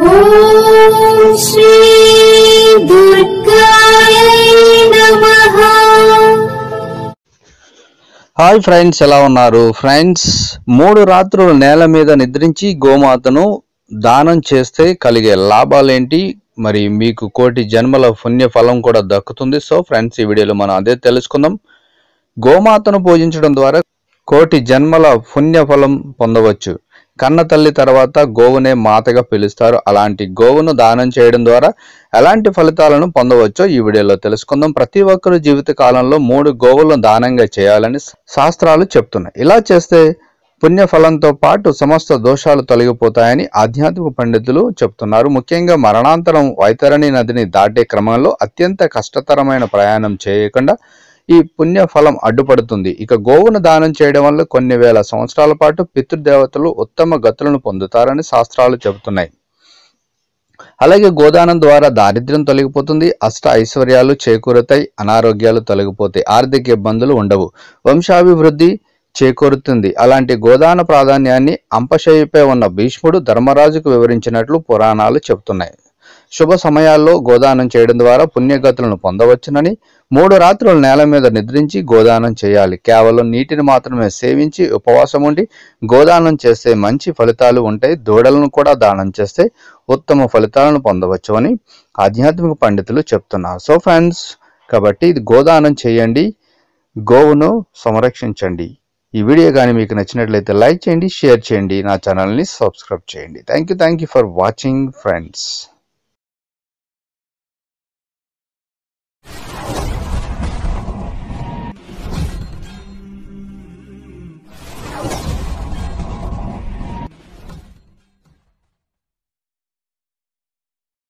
Hi friends ఎలా ఉన్నారు? Friends మూడు రాత్రులు నేల మీద నిద్రించి గోమాతను దానం చేస్తే కలిగే లాభాలేంటి? మరి మీకు కోటి జన్మల పుణ్య ఫలం కూడా దక్కుతుంది. సో ఫ్రెండ్స్ ఈ వీడియోలో మనం అదే తెలుసుకుందాం. గోమాతను పూజించడం ద్వారా కోటి జన్మల పుణ్య ఫలం పొందవచ్చు. కన్న తల్లి తర్వాత గోవునే మాతగా పిలుస్తారు. అలాంటి గోవును దానం చేయడం ద్వారా ఎలాంటి ఫలితాలను పొందవచ్చో ఈ వీడియోలో తెలుసుకుందాం. ప్రతి ఒక్కరు జీవిత కాలంలో మూడు గోవులను దానంగా చేయాలని శాస్త్రాలు చెప్తున్నాయి. ఇలా చేస్తే పుణ్యఫలంతో పాటు సమస్త దోషాలు తొలగిపోతాయని ఆధ్యాత్మిక పండితులు చెప్తున్నారు. ముఖ్యంగా మరణాంతరం వైతరణి నదిని దాటే క్రమంలో అత్యంత కష్టతరమైన ప్రయాణం చేయకుండా ఈ పుణ్య ఫలం అడ్డుపడుతుంది. ఇక గోవును దానం చేయడం వల్ల కొన్ని వేల సంవత్సరాల పాటు పితృదేవతలు ఉత్తమ గతులను పొందుతారని శాస్త్రాలు చెబుతున్నాయి. అలాగే గోదానం ద్వారా దారిద్ర్యం తొలగిపోతుంది అష్ట ఐశ్వర్యాలు చేకూరుతాయి అనారోగ్యాలు తొలగిపోతాయి ఆర్థిక ఇబ్బందులు ఉండవు. వంశాభివృద్ధి చేకూరుతుంది. అలాంటి గోదాన ప్రాధాన్యాన్ని అంపశయ్యపై ఉన్న భీష్ముడు ధర్మరాజుకు వివరించినట్లు పురాణాలు చెబుతున్నాయి. శుభ సమయాల్లో గోదానం చేయడం ద్వారా పుణ్యగతులను పొందవచ్చునని మూడు రాత్రులు నేల మీద నిద్రించి గోదానం చేయాలి. కేవలం నీటిని మాత్రమే సేవించి ఉపవాసం ఉండి గోదానం చేస్తే మంచి ఫలితాలు ఉంటాయి. దూడలను కూడా దానం చేస్తే ఉత్తమ ఫలితాలను పొందవచ్చు అని ఆధ్యాత్మిక పండితులు చెప్తున్నారు. సో ఫ్రెండ్స్ కాబట్టి ఇది గోదానం చేయండి గోవును సంరక్షించండి. ఈ వీడియో కానీ మీకు నచ్చినట్లయితే లైక్ చేయండి షేర్ చేయండి నా ఛానల్ని సబ్స్క్రైబ్ చేయండి. Thank you thank you for watching friends.